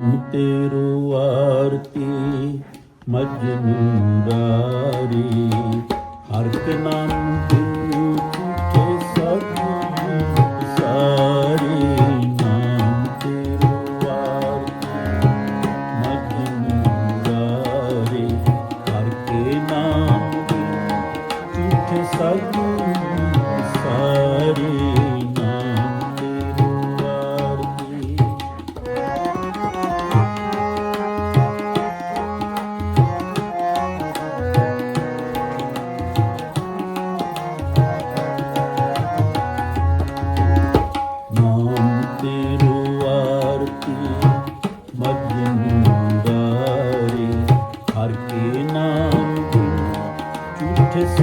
ਤੇਰੂ ਆਰਤੀ ਮਜਨੂ ਰਾਰੀ ਹਰ ਕੇ ਨਾਮ ਤੂੰ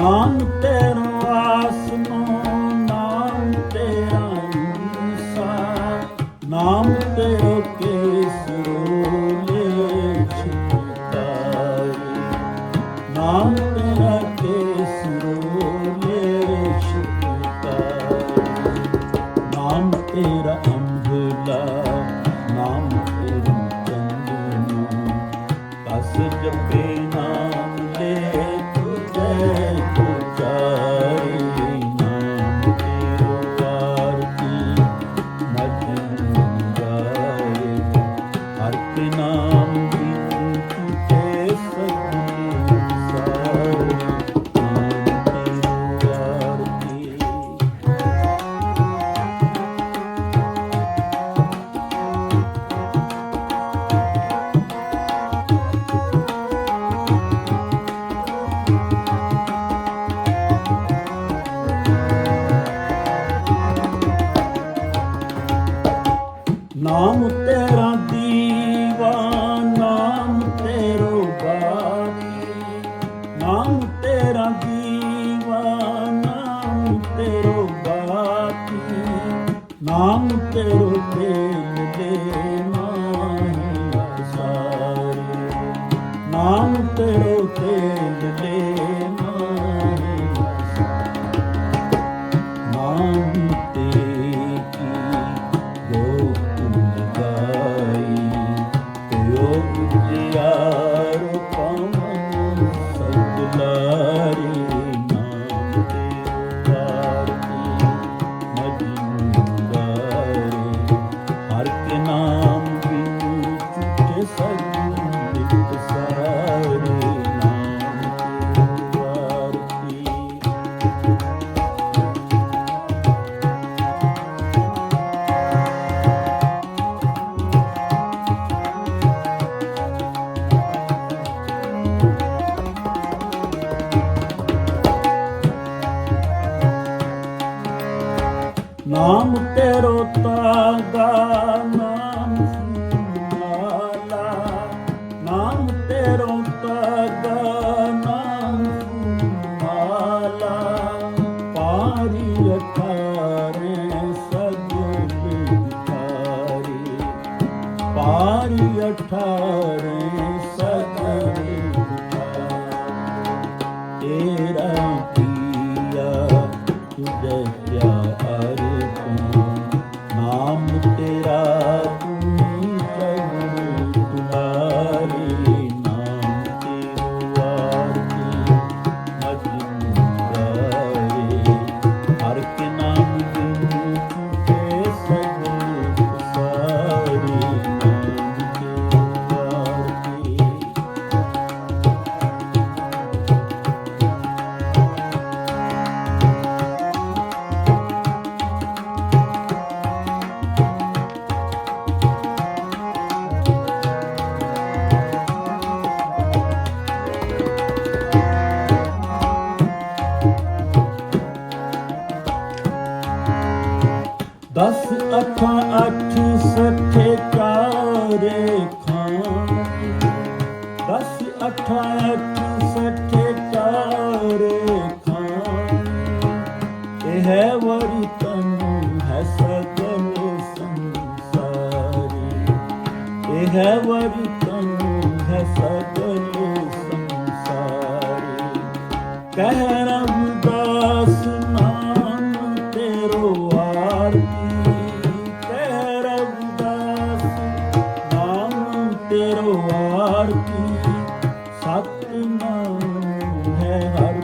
ਨਾਮ ਤੇ ਆਸਮਾਨ ਨਾਮ ਤੇਰਾ ਨਾਮ ਤੇਰਾ ਨਾਮ ਤੇਰਾ ਦੀਵਾਨਾ ਤੇਰੋ ਬਾਤੀ, ਨਾਮ ਤੇਰੋ ਤੇਗ ਦੇ ਮਾਹੀ ਸਾਰੀ, ਨਾਮ ਤੇਰੋ ਤੇਗ ਦੇ ਨਾਮ ਤੇਰੋ ਤਾਗਾ ਨਾਮ ਸੁਨਾਲਾ ਨਾਮ ਤੇਰੋ ਤਾਗਾ ਨਾਮ ਸੁਨਾਲਾ ਪਾਰੀ ਅਠਾਰੇ ਸਭ ਬਿਖਾਰੇ ਪਾਰੀ ਅਠਾਰੇ You. ਅੱਠਾਂ ਅੱਠ ਸੱਠੇ ਚਾਰੇ ਖਾਂ। ਦਸ ਅੱਠਾਂ ਅੱਠ ਸੱਠੇ ਚਾਰੇ ਖਾਂ। ਇਹ ਹੈ ਵਰੀ ਤਨ, ਹੈ ਸਗਲ ਸੰਸਾਰੀ। ਇਹ ਹੈ ਵਰੀ ਤਨ, ਹੈ ਸਗਲ ਸੰਸਾਰੀ। ਕਹਿ ਰਵਿਦਾਸ ਹੈ ਹਰ